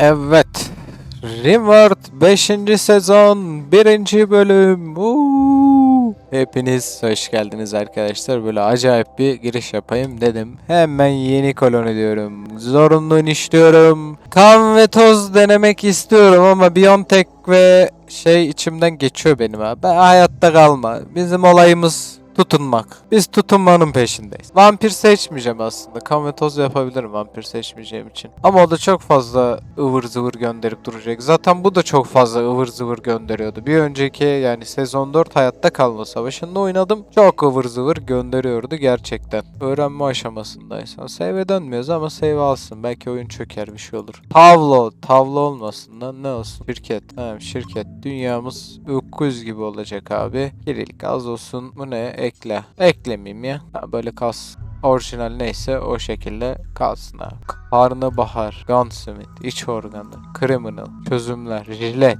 Evet. Rimworld 5. sezon 1. bölüm. Uuu. Hepiniz hoş geldiniz arkadaşlar. Böyle acayip bir giriş yapayım dedim. Hemen yeni koloni diyorum. Zorunlu işliyorum. Kan ve toz denemek istiyorum ama Biontech ve şey içimden geçiyor benim abi. Ben hayatta kalma. Bizim olayımız tutunmak. Biz tutunmanın peşindeyiz. Vampir seçmeyeceğim aslında. Kan ve toz yapabilirim vampir seçmeyeceğim için. Ama o da çok fazla ıvır zıvır gönderip duracak. Zaten bu da çok fazla ıvır zıvır gönderiyordu. Bir önceki yani sezon 4 hayatta kalma savaşında oynadım. Çok ıvır zıvır gönderiyordu gerçekten. Öğrenme aşamasındaysan. Save'e dönmüyoruz ama save alsın. Belki oyun çöker bir şey olur. Tavlo. Tavlo olmasın lan ne olsun? Şirket. Ha, şirket. Dünyamız 900 gibi olacak abi. Kirilik az olsun. Bu ne? Ekle. Eklemeyeyim ya. Ha, böyle kalsın. Orijinal neyse o şekilde kalsın abi. Karnabahar, Gunsmith, iç organı, Criminal, çözümler, jilet,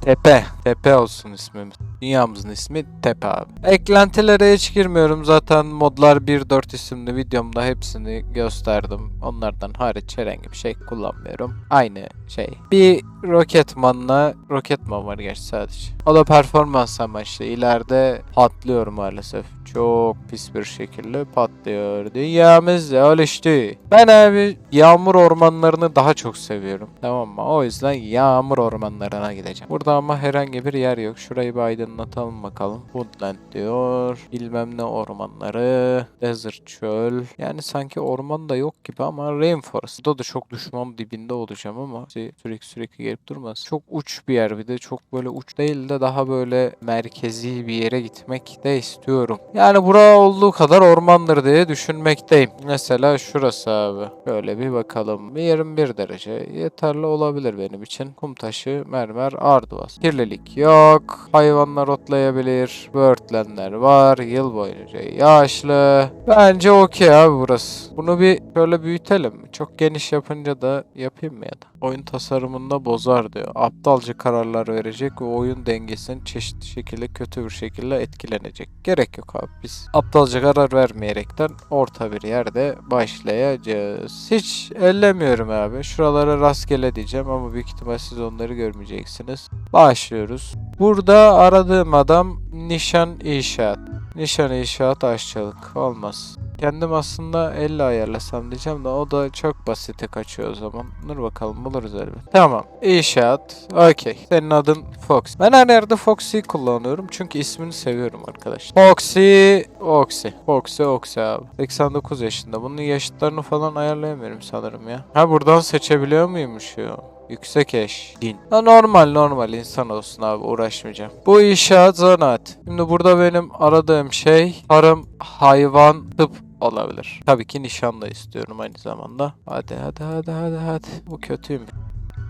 Tepe. Tepe olsun ismimiz. Dünyamızın ismi Tepe abi. Eklentilere hiç girmiyorum. Zaten modlar 1.4 isimli videomda hepsini gösterdim. Onlardan hariç herhangi bir şey kullanmıyorum. Aynı şey. Bir Rocketman'la Rocketman var gerçi sadece. O da performans amaçlı. İleride patlıyor maalesef. Çok pis bir şekilde patlıyor. Dünyamız oluştu. Ben abi yağmur ormanlarını daha çok seviyorum. Tamam mı? O yüzden yağmur ormanlarına gideceğim. Burada ama herhangi bir yer yok. Şurayı bir aydınlatalım bakalım. Woodland diyor. Bilmem ne ormanları. Desert çöl. Yani sanki orman da yok gibi ama Rainforest. Burada da çok düşman dibinde olacağım ama sürekli sürekli gelip durmaz. Çok uç bir yer bir de çok böyle uç değil de daha böyle merkezi bir yere gitmek de istiyorum. Yani bura olduğu kadar ormandır diye düşünmekteyim. Mesela şurası abi. Böyle bir bakalım. 21 derece yeterli olabilir benim için. Kum taşı, mermer, arduvas. Kirlilik yok. Hayvanlar otlayabilir. Böğürtlenler var. Yıl boyunca yağışlı. Bence okey abi burası. Bunu bir şöyle büyütelim? Çok geniş yapınca da yapayım mı ya da? Oyun tasarımında bozar diyor. Aptalca kararlar verecek ve oyun dengesinin çeşitli şekilde kötü bir şekilde etkilenecek. Gerek yok abi biz. Aptalca karar vermeyerekten orta bir yerde başlayacağız. Hiç ellemiyorum abi. Şuralara rastgele diyeceğim ama büyük ihtimal siz onları görmeyeceksiniz. Başlıyoruz. Burada aradığım adam nişan inşaat. Nişan inşaat aşçılık. Olmaz. Kendim aslında elle ayarlasam diyeceğim de o da çok basite kaçıyor o zaman. Dur bakalım buluruz elbet. Tamam. İnşaat. Okey. Senin adın Fox. Ben her yerde Foxy'yi kullanıyorum çünkü ismini seviyorum arkadaşlar. Foxy. Oxy. Foxy Oxy abi. 89 yaşında. Bunun yaşıtlarını falan ayarlayamıyorum sanırım ya. Ha buradan seçebiliyor muymuş ya? Yüksek eş. Din. Ha, normal normal insan olsun abi uğraşmayacağım. Bu inşaat zanaat. Şimdi burada benim aradığım şey tarım, hayvan, tıp olabilir. Tabii ki nişan da istiyorum aynı zamanda. Hadi hadi hadi hadi hadi. Bu kötüyüm.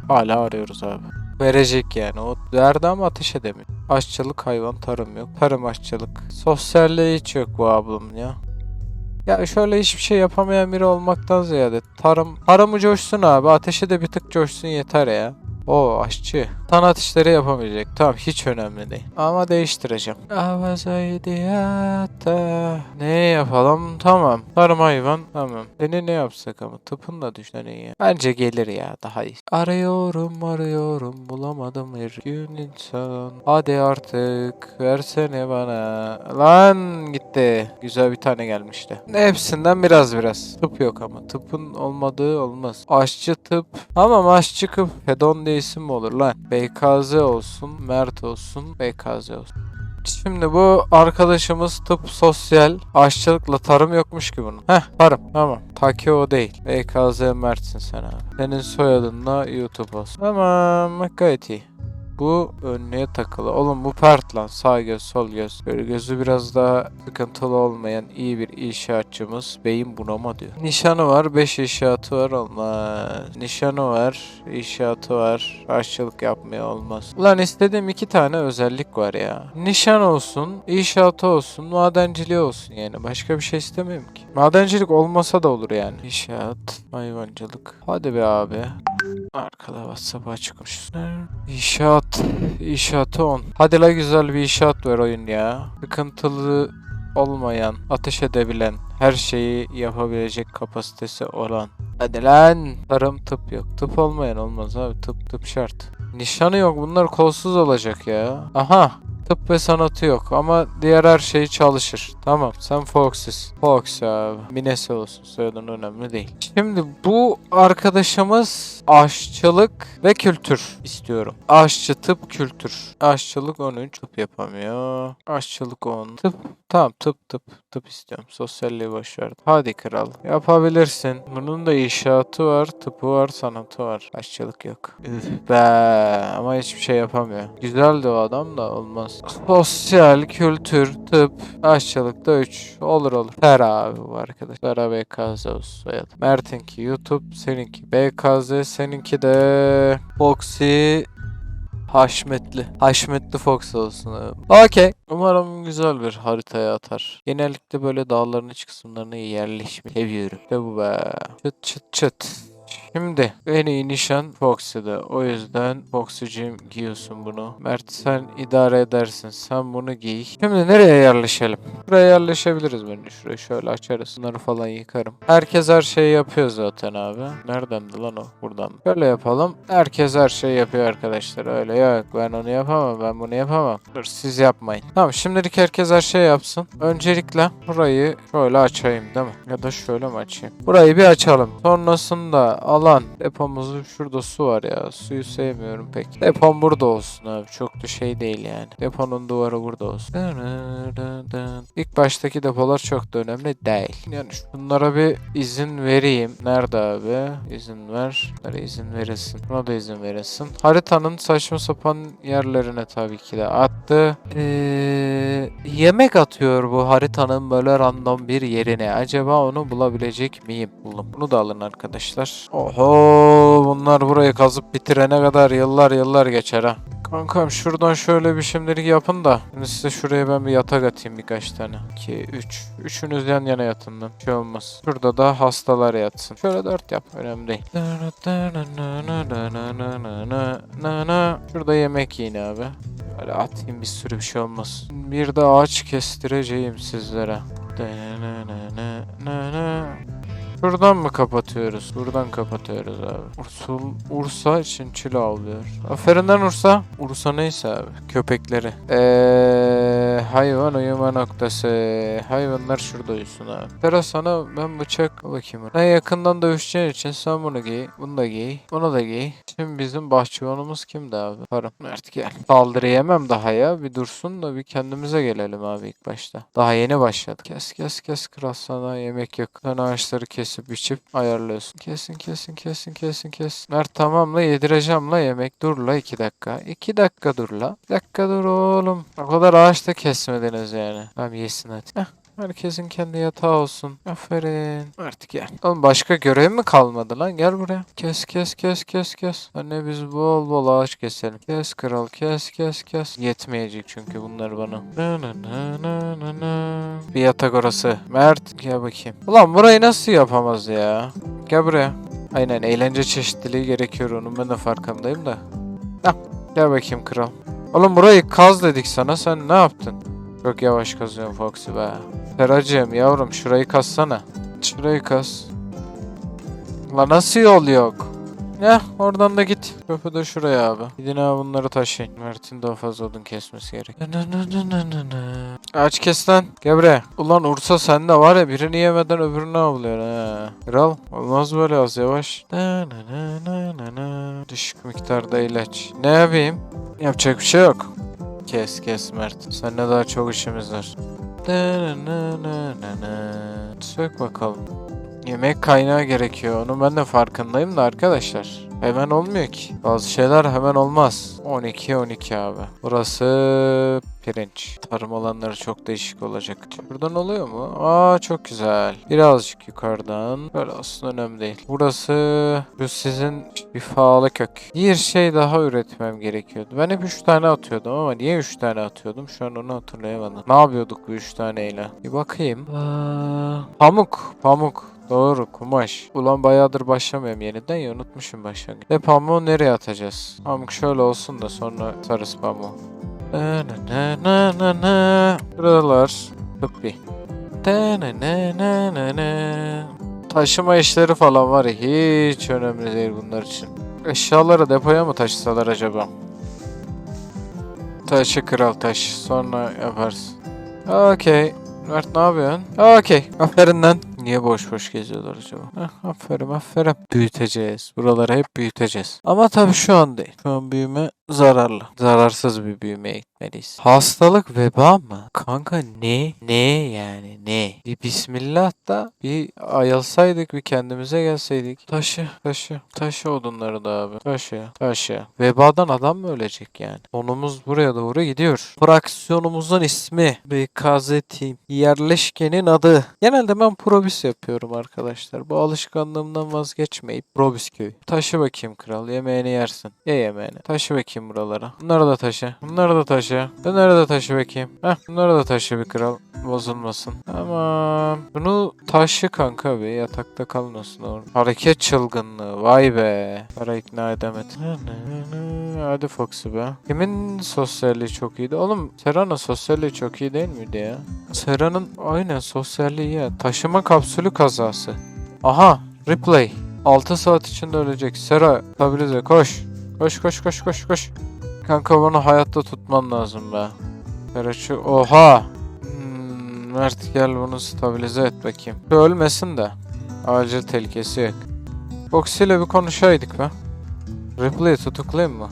Hala arıyoruz abi. Verecek yani. O verdi ama ateş edemiyor. Aşçılık, hayvan, tarım yok. Tarım, aşçılık. Sosyalliği hiç yok bu ablamın ya. Ya şöyle hiçbir şey yapamayan biri olmaktan ziyade tarım tarımı coşsun abi ateşe de bir tık coşsun yeter ya. O aşçı. Sanat işleri yapamayacak. Tamam hiç önemli değil. Ama değiştireceğim. Ne yapalım? Tamam. Tarım hayvan. Tamam. Seni ne yapsak ama? Tıpın da düşen iyi. Bence gelir ya daha iyi. Arıyorum arıyorum bulamadım bir gün insan. Hadi artık versene bana. Lan gitti. Güzel bir tane gelmişti. Hepsinden biraz biraz. Tıp yok ama. Tıpın olmadığı olmaz. Aşçı tıp. Ama aşçı tıp. Hedon diye mi olur lan? BKZ olsun. Mert olsun. BKZ olsun. Şimdi bu arkadaşımız tıp sosyal aşçılıkla tarım yokmuş ki bunun. Heh tarım tamam. Taki o değil. BKZ Mert'sin sen abi. Senin soyadınla YouTube olsun. Tamam gayet iyi. Bu önlüğe takılı. Oğlum bu pert lan. Sağ göz, sol göz. Böyle gözü biraz daha sıkıntılı olmayan iyi bir inşaatçımız. Beyin bunama diyor. Nişanı var. 5 inşaatı var. Olmaz. Nişanı var. inşaatı var. Aşçılık yapmaya olmaz. Ulan istediğim iki tane özellik var ya. Nişan olsun. inşaatı olsun. Madenciliği olsun yani. Başka bir şey istemiyorum ki. Madencilik olmasa da olur yani. İnşaat. Hayvancılık. Hadi be abi. Arkada WhatsApp açıkmış. İnşaat. İnşaatı 10. Hadi la güzel bir inşaat ver oyun ya. Sıkıntılı olmayan, ateş edebilen, her şeyi yapabilecek kapasitesi olan Hadi lan. Tarım tıp yok. Tıp olmayan olmaz abi. Tıp tıp şart. Nişanı yok. Bunlar kolsuz olacak ya. Aha. Tıp ve sanatı yok ama diğer her şey çalışır. Tamam sen Fox'siz. Fox abi. Minesi olsun soyadın önemli değil. Şimdi bu arkadaşımız aşçılık ve kültür istiyorum. Aşçı tıp kültür. Aşçılık 13 tıp yapamıyor. Aşçılık 10 tıp. Tamam tıp tıp tıp istiyorum. Sosyalliği ver. Hadi kral. Yapabilirsin. Bunun da inşaatı var, tıpı var, sanatı var. Aşçılık yok. Be ama hiçbir şey yapamıyor. Güzeldi o adam da olmaz. Sosyal, kültür, tıp, aşçılık da 3. Olur olur. Fer abi bu arkadaş. Fer BKZ olsun soyadı. Mert'inki YouTube, seninki BKZ, seninki de Foxy Haşmetli. Haşmetli Fox olsun. Okey. Umarım güzel bir haritaya atar. Genellikle böyle dağların iç kısımlarına yerleşmeyi seviyorum. İşte bu be. Çıt çıt çıt. Şimdi en iyi nişan Foxy'de. O yüzden Foxy'cim giyiyorsun bunu. Mert sen idare edersin. Sen bunu giy. Şimdi nereye yerleşelim? Buraya yerleşebiliriz bence. Şurayı şöyle açarız. Bunları falan yıkarım. Herkes her şeyi yapıyor zaten abi. Neredendi lan o? Buradan. Böyle yapalım. Herkes her şeyi yapıyor arkadaşlar. Öyle yok. Ben onu yapamam. Ben bunu yapamam. Dur siz yapmayın. Tamam şimdilik herkes her şeyi yapsın. Öncelikle burayı şöyle açayım değil mi? Ya da şöyle mi açayım? Burayı bir açalım. Sonrasında alan depomuzun şurada su var ya. Suyu sevmiyorum pek. Depom burada olsun abi. Çok da şey değil yani. Deponun duvarı burada olsun. İlk baştaki depolar çok da önemli değil. Yani şunlara bir izin vereyim. Nerede abi? İzin ver. Nereye izin veresin? Buna da izin veresin. Haritanın saçma sapan yerlerine tabii ki de attı. Ee, yemek atıyor bu haritanın böyle random bir yerine. Acaba onu bulabilecek miyim? Buldum. Bunu da alın arkadaşlar. Oho bunlar burayı kazıp bitirene kadar yıllar yıllar geçer ha. Kankam şuradan şöyle bir şimdilik yapın da. Şimdi size şuraya ben bir yatak atayım birkaç tane. 2, 3. Üçünüz yan yana yatın lan. Şey olmaz. Şurada da hastalar yatsın. Şöyle 4 yap. Önemli değil. Şurada yemek yiyin abi. Böyle atayım bir sürü bir şey olmaz. Bir de ağaç kestireceğim sizlere. Şuradan mı kapatıyoruz? Buradan kapatıyoruz abi. Ursul, Ursa için çile alıyor. Aferin lan Ursa. Ursa neyse abi. Köpekleri. Eee hayvan uyuma noktası. Hayvanlar şurada uyusun abi. Tera sana ben bıçak bakayım. Ben yakından dövüşeceğin için sen bunu giy. Bunu da giy. Bunu da giy. Şimdi bizim bahçıvanımız kimdi abi? Param. Mert gel. Saldırı yemem daha ya. Bir dursun da bir kendimize gelelim abi ilk başta. Daha yeni başladık. Kes kes kes kral sana yemek yok. Sen ağaçları kesip biçip ayarlıyorsun. Kesin kesin kesin kesin kes. Mert tamam la yedireceğim la yemek. Dur la iki dakika. İki dakika dur la. Bir dakika dur oğlum. O kadar ağaç da kesmediniz yani. Tamam yesin hadi. Heh. Herkesin kendi yatağı olsun. Aferin. Artık gel. Oğlum başka görev mi kalmadı lan? Gel buraya. Kes kes kes kes kes. Anne biz bol bol ağaç keselim. Kes kral kes kes kes. Yetmeyecek çünkü bunlar bana. Na na na na na na. Bir yatak orası. Mert gel bakayım. Ulan burayı nasıl yapamaz ya? Gel buraya. Aynen eğlence çeşitliliği gerekiyor onun ben de farkındayım da. Hah, gel bakayım kral. Oğlum burayı kaz dedik sana sen ne yaptın? Çok yavaş kazıyorsun Foxy be. Feracığım yavrum şurayı kazsana. Şurayı kaz. La nasıl yol yok? Ya oradan da git. Köpü de şuraya abi. Gidin abi bunları taşıyın. Mert'in daha fazla odun kesmesi gerek. Aç kes lan. Gel buraya. Ulan Ursa sen de var ya birini yemeden öbürünü avlıyor ha. Kral olmaz böyle az yavaş. Düşük miktarda ilaç. Ne yapayım? Yapacak bir şey yok. Kes kes Mert. Seninle daha çok işimiz var. Sök bakalım. Yemek kaynağı gerekiyor. Onun ben de farkındayım da arkadaşlar. Hemen olmuyor ki. Bazı şeyler hemen olmaz. 12 12 abi. Burası pirinç. Tarım alanları çok değişik olacak. Buradan oluyor mu? Aa çok güzel. Birazcık yukarıdan. Böyle aslında önemli değil. Burası bu sizin şifalı kök. Bir şey daha üretmem gerekiyordu. Ben hep 3 tane atıyordum ama niye 3 tane atıyordum? Şu an onu hatırlayamadım. Ne yapıyorduk bu 3 taneyle? Bir bakayım. Aa, pamuk. Pamuk. Doğru kumaş. Ulan bayağıdır başlamıyorum yeniden ya unutmuşum başlangıç. Ve pamuğu nereye atacağız? Pamuk şöyle olsun da sonra sarız pamuğu. Buralar. Tıbbi. Taşıma işleri falan var hiç önemli değil bunlar için. Eşyaları depoya mı taşısalar acaba? Taşı kral taş. Sonra yaparsın. Okey. Mert ne yapıyorsun? Okey. Aferin lan. Niye boş boş geziyorlar acaba? Heh, aferin aferin. Büyüteceğiz. Buraları hep büyüteceğiz. Ama tabii şu an değil. Şu an büyüme zararlı. Zararsız bir büyümeye gitmeliyiz. Hastalık veba mı? Kanka ne? Ne yani ne? Bir bismillah da bir ayılsaydık bir kendimize gelseydik. Taşı taşı. Taşı odunları da abi. Taşı taşı. Vebadan adam mı ölecek yani? Konumuz buraya doğru gidiyor. Fraksiyonumuzun ismi BKZ Team. Yerleşkenin adı. Genelde ben probis yapıyorum arkadaşlar. Bu alışkanlığımdan vazgeçmeyip probis köyü. Taşı bakayım kral. Yemeğini yersin. Ye yemeğini. Taşı bakayım buralara. Bunları da taşı. Bunları da taşı. Bunları da taşı bakayım. Heh bunları da taşı bir kral. Bozulmasın. Tamam. Bunu taşı kanka bir yatakta kalmasın orada. Hareket çılgınlığı. Vay be. Para ikna edemedim. Hadi Foxy be. Kimin sosyalliği çok iyiydi? Oğlum Serra'nın sosyalliği çok iyi değil miydi ya? Serra'nın aynen sosyalliği ya. Taşıma kapsülü kazası. Aha replay. 6 saat içinde ölecek. Sera stabilize koş. Koş koş koş koş koş. Kanka bunu hayatta tutman lazım be. Şu oha. Hmm, Mert gel bunu stabilize et bakayım. Şu Ölmesin de. Acil tehlikesi yok. Foxy ile bir konuşaydık be. Ripley'i tutuklayayım mı?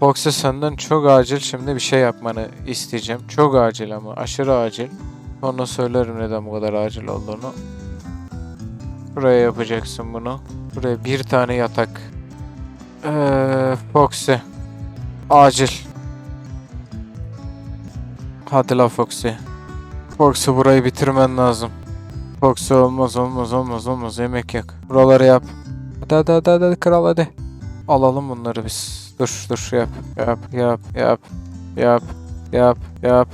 Foxy senden çok acil şimdi bir şey yapmanı isteyeceğim. Çok acil ama aşırı acil. Sonra söylerim neden bu kadar acil olduğunu. Buraya yapacaksın bunu. Buraya bir tane yatak. Eee Foxy. Acil. Hadi la Foxy. Foxy burayı bitirmen lazım. Foxy olmaz olmaz olmaz olmaz yemek yak. Buraları yap. Hadi hadi hadi, hadi kral hadi. Alalım bunları biz. Dur dur yap yap yap yap yap yap yap.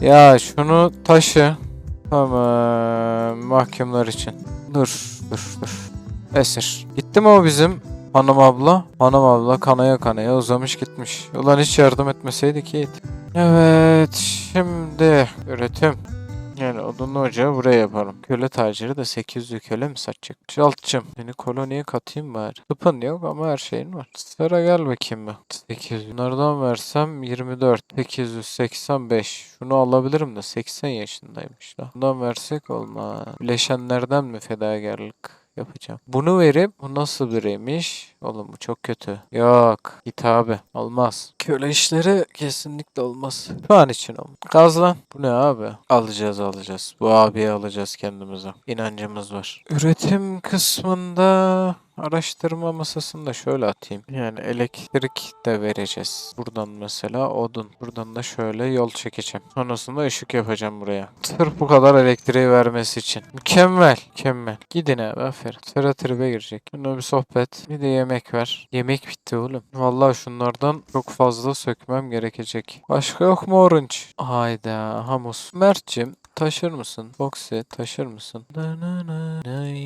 Ya şunu taşı. Tamam mahkumlar için. Dur dur dur. Esir. Gitti mi o bizim hanım abla? Hanım abla kanaya kanaya uzamış gitmiş. Ulan hiç yardım etmeseydik iyiydi. Evet şimdi üretim. Yani odunlu ocağı buraya yaparım. Köle taciri de 800 köle mi satacak? Çaltçım. Seni koloniye katayım bari. Tıpın yok ama her şeyin var. Sıra gel bakayım ben. 800. Bunlardan versem 24. 885. Şunu alabilirim de 80 yaşındaymış da. Bundan versek olmaz. Bileşenlerden mi fedakarlık? Yapacağım. Bunu verip bu nasıl biriymiş? Oğlum bu çok kötü. Yok. Git abi. Olmaz. Köle işleri kesinlikle olmaz. Şu an için olmaz. Gazlan. Bu ne abi? Alacağız alacağız. Bu abiye alacağız kendimize. İnancımız var. Üretim kısmında araştırma masasını da şöyle atayım. Yani elektrik de vereceğiz. Buradan mesela odun. Buradan da şöyle yol çekeceğim. Sonrasında ışık yapacağım buraya. Sırf bu kadar elektriği vermesi için. Mükemmel. Mükemmel. Gidin abi aferin. Sıra tribe girecek. Buna bir sohbet. Bir de yemek ver. Yemek bitti oğlum. Vallahi şunlardan çok fazla sökmem gerekecek. Başka yok mu orange? Hayda hamus. Mert'cim taşır mısın? Foxy taşır mısın?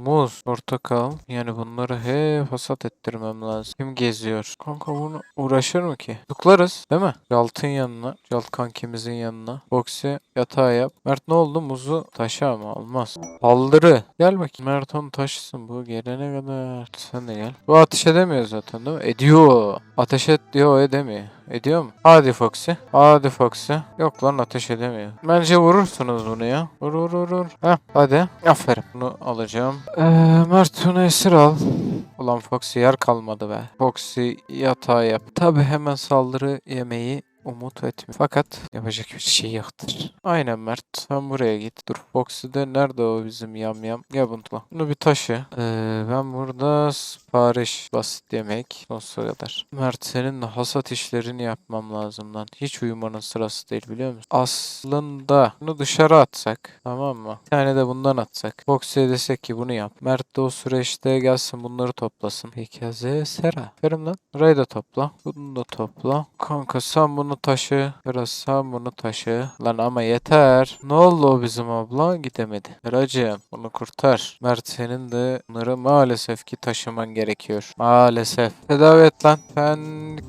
Muz, portakal. Yani bunları hep hasat ettirmem lazım. Kim geziyor? Kanka bunu uğraşır mı ki? Tıklarız değil mi? Jalt'ın yanına. Jalt kankimizin yanına. Foxy yatağı yap. Mert ne oldu? Muzu taşı ama olmaz. Saldırı. Gel bakayım. Mert onu taşısın bu gelene kadar. Sen de gel. Bu ateş edemiyor zaten değil mi? Ediyor. Ateş et diyor edemiyor. Ediyor mu? Hadi Foxy. Hadi Foxy. Yok lan ateş edemiyor. Bence vurursunuz bunu ya. Vur vur vur vur. Heh hadi. Aferin. Bunu alacağım. Ee, Mert bunu esir al. Ulan Foxy yer kalmadı be. Foxy yatağı yap. Tabi hemen saldırı yemeği umut etmiyor. Fakat yapacak bir şey yoktur. Aynen Mert. Sen buraya git. Dur Foxy'de nerede o bizim yam yam? Gel bunu. Bunu bir taşı. Ee, ben burada sipariş basit yemek. Sonsuza kadar. Mert senin hasat işlerini yapmam lazım lan. Hiç uyumanın sırası değil biliyor musun? Aslında bunu dışarı atsak. Tamam mı? Bir tane de bundan atsak. Foxy'ye desek ki bunu yap. Mert de o süreçte gelsin bunları toplasın. Peki Sera. Verim lan. Burayı da topla. Bunu da topla. Kanka sen bunu taşı. Sen bunu taşı. Lan ama yeter. Ne oldu bizim abla? Gidemedi. Seracığım bunu kurtar. Mert senin de bunları maalesef ki taşıman gerekiyor. Maalesef. Tedavi et lan. Sen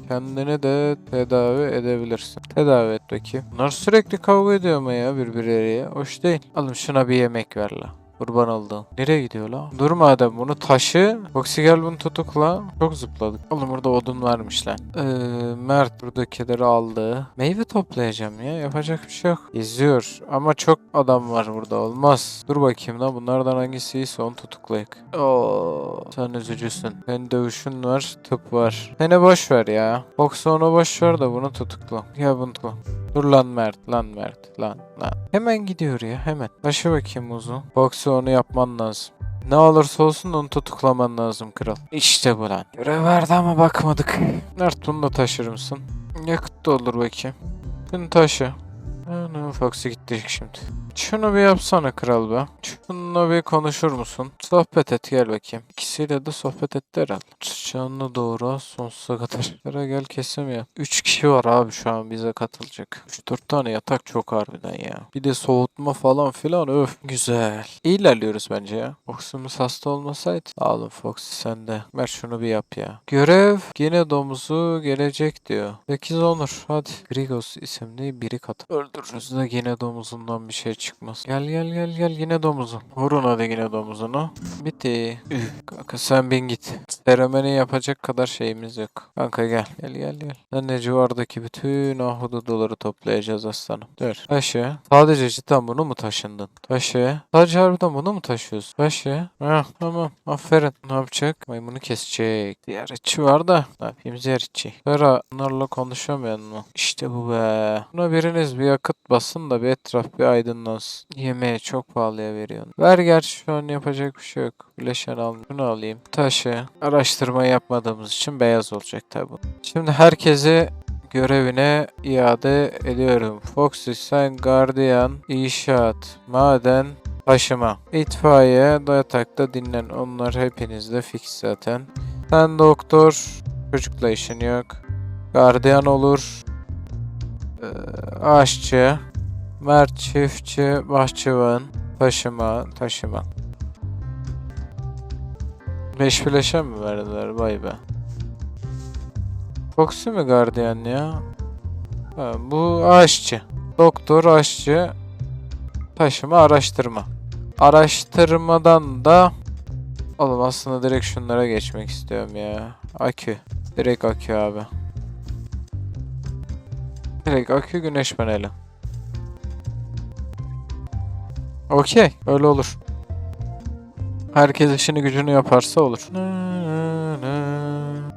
kendini de tedavi edebilirsin. Tedavi et bakayım. Bunlar sürekli kavga ediyor ama ya birbirleriyle. Hoş değil. Alın şuna bir yemek ver la. Kurban oldu. Nereye gidiyor la? Dur madem bunu taşı. Foxy gel bunu tutukla. Çok zıpladık. Oğlum burada odun varmış lan. Ee, Mert buradakileri aldı. Meyve toplayacağım ya. Yapacak bir şey yok. İzliyor. Ama çok adam var burada. Olmaz. Dur bakayım lan. Bunlardan hangisi iyiyse onu tutuklayık. Oo, sen üzücüsün. Senin dövüşün var. Tıp var. Seni boş ver ya. Fox'u ona boş ver de bunu tutukla. Ya bunu tutukla. Dur lan Mert, lan Mert, lan lan. Hemen gidiyor ya hemen. Taşı bakayım uzun. Fox'u onu yapman lazım. Ne olursa olsun onu tutuklaman lazım kral. İşte bu lan. Görev verdi ama bakmadık. Mert bunu da taşır mısın? Yakıt doldur bakayım. Bunu taşı. Ana Fox'u gitti şimdi. Şunu bir yapsana kral be. Şununla bir konuşur musun? Sohbet et gel bakayım. İkisiyle de sohbet etti herhalde. Canlı doğru sonsuza kadar. Kara gel kesim ya. 3 kişi var abi şu an bize katılacak. 3-4 tane yatak çok harbiden ya. Bir de soğutma falan filan öf. Güzel. İyi ilerliyoruz bence ya. Fox'umuz hasta olmasaydı. Alın Fox sen de. Ver şunu bir yap ya. Görev yine domuzu gelecek diyor. 8 onur. Hadi. Grigos isimli biri kat. Öldürürüz de yine domuzundan bir şey çıkmaz. Gel gel gel gel yine domuzu. Vurun hadi yine domuzunu. Bitti. Üf. Kanka sen bin git. Seremoni yapacak kadar şeyimiz yok. Kanka gel. Gel gel gel. Sen de civardaki bütün ahududuları toplayacağız aslanım. Dur. Taşı. Sadece cidden bunu mu taşındın? Taşı. Sadece harbiden bunu mu taşıyorsun? Taşı. Heh tamam. Aferin. Ne yapacak? Maymunu kesecek. İçi var da. Ne yapayım diğer içi. Sonra onlarla konuşamıyor mu? İşte bu be. Buna biriniz bir yakıt basın da bir etraf bir aydınlansın. Yemeğe çok pahalıya veriyorsun. Ver gerçi şu an yapacak bir şey yok. Bileşen al. Bunu alayım. Taşı. Araştırma yapmadığımız için beyaz olacak tabi. Şimdi herkese görevine iade ediyorum. Foxy sen gardiyan, inşaat, maden, taşıma. İtfaiye, yatakta dinlen. Onlar hepinizde fix zaten. Sen doktor, çocukla işin yok. Gardiyan olur. Ee, aşçı, Mert çiftçi, bahçıvan, taşıma, taşıma. Beş flaşa mı verdiler vay be. Foxy mi gardiyan ya? Ha, bu aşçı. Doktor, aşçı, taşıma, araştırma. Araştırmadan da Oğlum aslında direkt şunlara geçmek istiyorum ya. Akü. Direkt akü abi. Direkt akü güneş paneli. Okey. Öyle olur. Herkes işini gücünü yaparsa olur.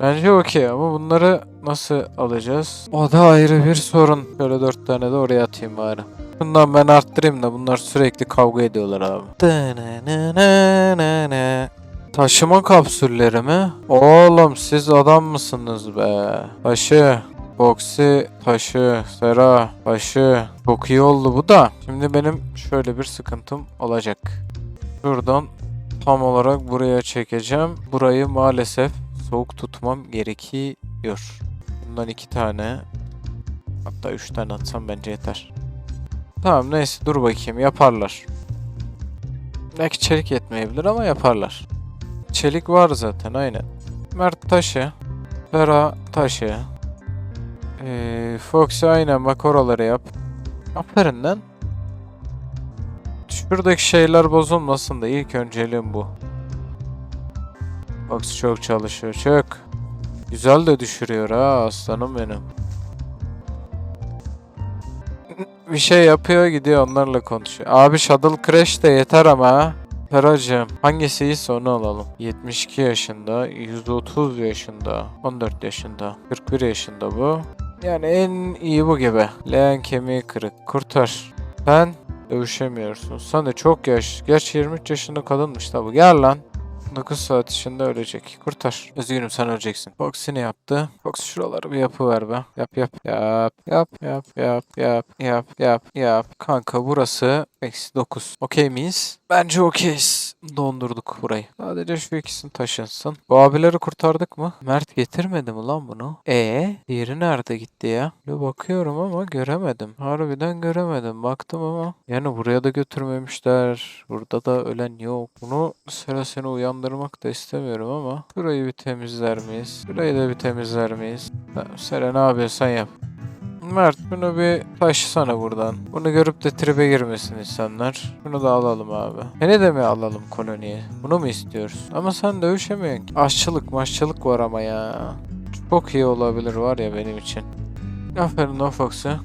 Bence okey ama bunları nasıl alacağız? O da ayrı bir sorun. Şöyle dört tane de oraya atayım bari. Bundan ben arttırayım da bunlar sürekli kavga ediyorlar abi. Taşıma kapsülleri mi? Oğlum siz adam mısınız be? Taşı. Foxy, taşı, Sera, taşı. Çok iyi oldu bu da. Şimdi benim şöyle bir sıkıntım olacak. Şuradan tam olarak buraya çekeceğim. Burayı maalesef soğuk tutmam gerekiyor. Bundan iki tane. Hatta üç tane atsam bence yeter. Tamam neyse dur bakayım yaparlar. Belki çelik yetmeyebilir ama yaparlar. Çelik var zaten aynen. Mert taşı. Fera taşı. Ee, Foxy aynen bak oraları yap. Aferin lan. Şuradaki şeyler bozulmasın da ilk önceliğim bu. Fox çok çalışıyor çok. Güzel de düşürüyor ha aslanım benim. Bir şey yapıyor gidiyor onlarla konuşuyor. Abi Shuttle Crash de yeter ama ha. Feracığım hangisi iyiyse onu alalım. 72 yaşında, 130 yaşında, 14 yaşında, 41 yaşında bu. Yani en iyi bu gibi. Leğen kemiği kırık. Kurtar. Sen dövüşemiyorsun. Sen de çok yaş. Geç 23 yaşında kadınmış da bu. Gel lan. 9 saat içinde ölecek. Kurtar. Üzgünüm sen öleceksin. Foxy yaptı? Fox şuraları bir yapıver be. Yap. Yap yap yap yap yap yap yap yap. Kanka burası eksi 9. Okey miyiz? Bence okeyiz. Dondurduk burayı. Sadece şu ikisini taşınsın. Bu abileri kurtardık mı? Mert getirmedi mi lan bunu? E diğeri nerede gitti ya? Bir bakıyorum ama göremedim. Harbiden göremedim. Baktım ama. Yani buraya da götürmemişler. Burada da ölen yok. Bunu sıra seni uyandırmak da istemiyorum ama. Burayı bir temizler miyiz? Burayı da bir temizler miyiz? Tamam, Sera ne yap. Mert bunu bir taşısana buradan. Bunu görüp de tribe girmesin insanlar. Bunu da alalım abi. Seni de mi alalım koloniye? Bunu mu istiyoruz? Ama sen dövüşemiyorsun ki. Aşçılık maşçılık var ama ya. Çok iyi olabilir var ya benim için. Aferin o Fox'a.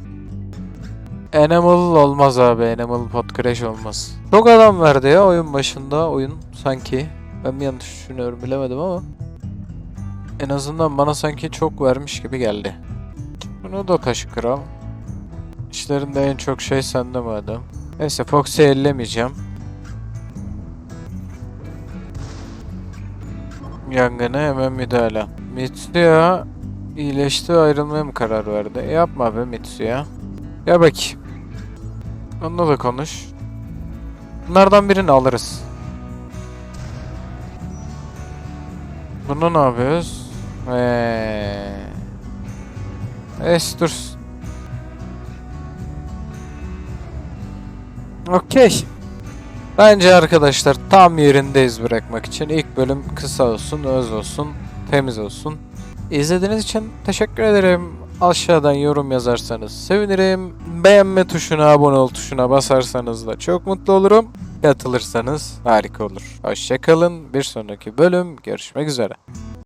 Animal olmaz abi. Animal pot crash olmaz. Çok adam verdi ya oyun başında oyun sanki. Ben mi yanlış düşünüyorum bilemedim ama. En azından bana sanki çok vermiş gibi geldi. Bunu da taşı kral. İşlerinde en çok şey sende madem. Neyse Fox'u ellemeyeceğim. Yangına hemen müdahale. Mitsuya iyileşti ayrılmaya mı karar verdi? E, yapma be Mitsuya. Ya bak. Onunla da konuş. Bunlardan birini alırız. Bunu ne yapıyoruz? Eee... Es dur. Okey. Bence arkadaşlar tam yerindeyiz bırakmak için. İlk bölüm kısa olsun, öz olsun, temiz olsun. İzlediğiniz için teşekkür ederim. Aşağıdan yorum yazarsanız sevinirim. Beğenme tuşuna, abone ol tuşuna basarsanız da çok mutlu olurum. Katılırsanız harika olur. Hoşçakalın. Bir sonraki bölüm görüşmek üzere.